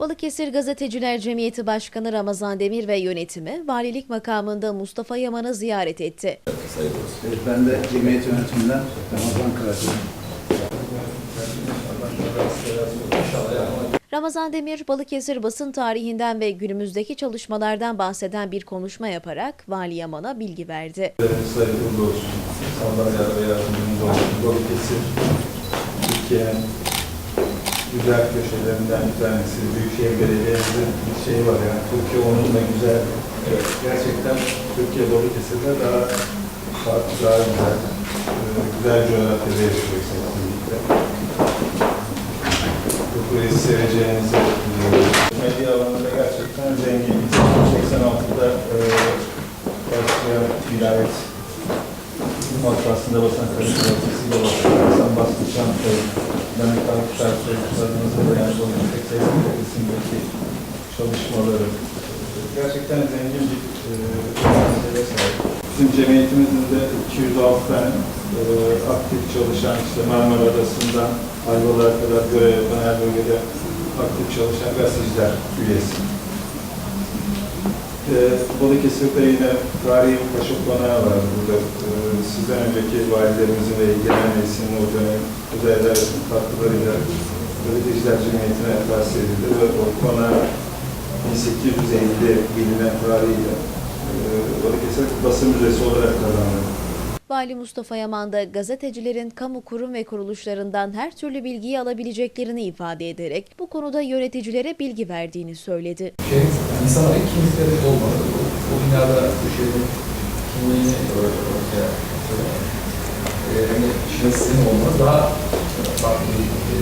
Balıkesir Gazeteciler Cemiyeti Başkanı Ramazan Demir ve yönetimi valilik makamında Mustafa Yaman'ı ziyaret etti. Ben de cemiyet yönetiminden Ramazan Karaca. Ramazan Demir, Balıkesir basın tarihinden ve günümüzdeki çalışmalardan bahseden bir konuşma yaparak Vali Yaman'a bilgi verdi. Sayılı olsun. Ve yardımcımız olsun. Balıkesir, Türkiye'nin güzel köşelerinden bir tanesi. Büyükşehir Belediye'mizin bir şeyi var yani. Türkiye onunla güzel. Evet, gerçekten Türkiye Balıkesir'de daha farklı, daha güzel. e, Güzel coğrafyada yaşıyoruz kesinlikle. Bu burayı seveceğinizi. Medya alanında gerçekten zengin. 1986'da e, başlayan vilayet matbaasında basan karıştırmasıyla başlayan Hasan Bastıçan ve Mehmet Akışar çocuklarımızın da yani bu tek isimdeki çalışmaları e, gerçekten zengin bir e, mesele sahip. Bizim cemiyetimizin de 206 tane e, aktif çalışan işte Marmara Adası'ndan Ayvalık'a kadar görev yapan her bölgede aktif çalışan gazeteciler üyesi. Ee, Balıkesir'de yine tarihi paşa konağı var burada. Ee, sizden önceki valilerimizin ve genel meclisin o dönem özel katkılarıyla Gazeteciler Cemiyeti'ne tahsis edildi ve o konağı 1850 bilinen tarihiyle e, Balıkesir Basın Müzesi olarak kazandı. Vali Mustafa Yaman da gazetecilerin kamu kurum ve kuruluşlarından her türlü bilgiyi alabileceklerini ifade ederek bu konuda yöneticilere bilgi verdiğini söyledi. şey, insanların kimlikleri olmalı. Bu, bu binada bu şehrin kimliğini ortaya koyuyor. Ee, hani şahsinin olmaz. Daha farklı bir e,